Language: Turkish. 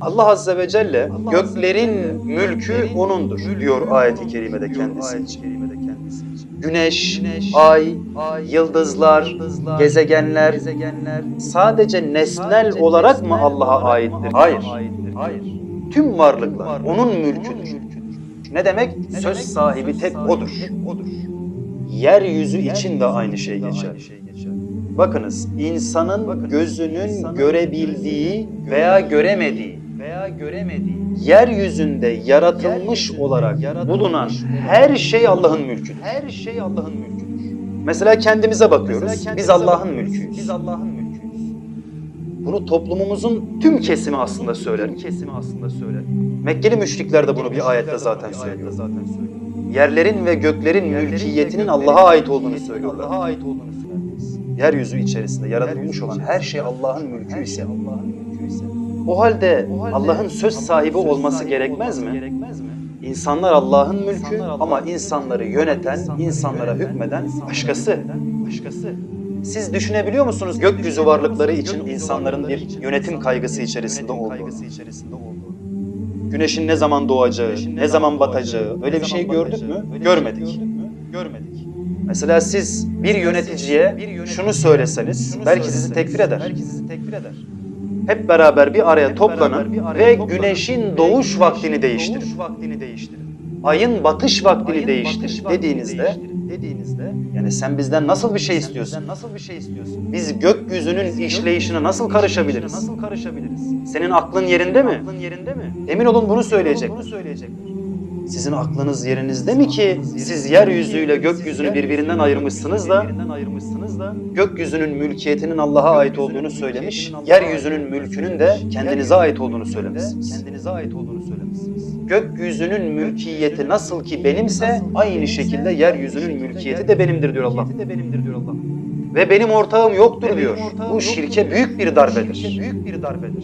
Allah Azze ve Celle göklerin mülkü O'nundur diyor ayet-i kerimede kendisi için. Güneş, ay, yıldızlar, gezegenler sadece nesnel olarak mı Allah'a aittir? Hayır. Hayır. Tüm varlıklar onun mülküdür. Ne demek? Söz sahibi tek O'dur. Yeryüzü için de aynı şey geçer. Bakınız, insanın gözünün görebildiği veya göremediği veya göremediği yeryüzünde yaratılmış olarak bulunan her şey Allah'ın mülküdür. Her şey Allah'ın mülküdür. Mesela kendimize bakıyoruz. Biz Allah'ın mülküyüz. Biz Allah'ın mülküyüz. Bunu toplumumuzun tüm kesimi aslında söyler. kesimi aslında söyler. Mekkeli müşrikler de bunu bir ayette zaten söylüyor. Yerlerin ve göklerin mülkiyetinin Allah'a ait olduğunu söylüyorlar. Allah'a ait olduğunu Yeryüzü içerisinde yaratılmış olan her şey Allah'ın mülkü ise o halde Allah'ın söz sahibi olması gerekmez mi? İnsanlar Allah'ın mülkü ama insanları yöneten, insanlara hükmeden başkası. Siz düşünebiliyor musunuz gökyüzü varlıkları için insanların bir yönetim kaygısı içerisinde olduğunu? Güneşin ne zaman doğacağı, ne zaman batacağı öyle bir şey gördük mü? Görmedik. Görmedik. Mesela siz bir yöneticiye şunu söyleseniz belki sizi tekfir eder. Hep beraber bir araya toplanın ve güneşin doğuş vaktini değiştirin. Ayın batış vaktini değiştir dediğinizde dediğinizde yani sen bizden nasıl bir şey istiyorsun? Nasıl bir şey istiyorsun? Biz gökyüzünün işleyişine nasıl karışabiliriz? Nasıl karışabiliriz? Senin aklın yerinde mi? Aklın yerinde mi? Emin olun bunu söyleyecek. Bunu. Sizin aklınız yerinizde mi ki siz yeryüzüyle gökyüzünü birbirinden ayırmışsınız da gökyüzünün mülkiyetinin Allah'a ait olduğunu söylemiş, yeryüzünün mülkünün de kendinize ait olduğunu söylemişsiniz. Gökyüzünün mülkiyeti nasıl ki benimse aynı şekilde yeryüzünün mülkiyeti de benimdir diyor Allah. Ve benim ortağım yoktur diyor. Bu şirke. Büyük bir darbedir.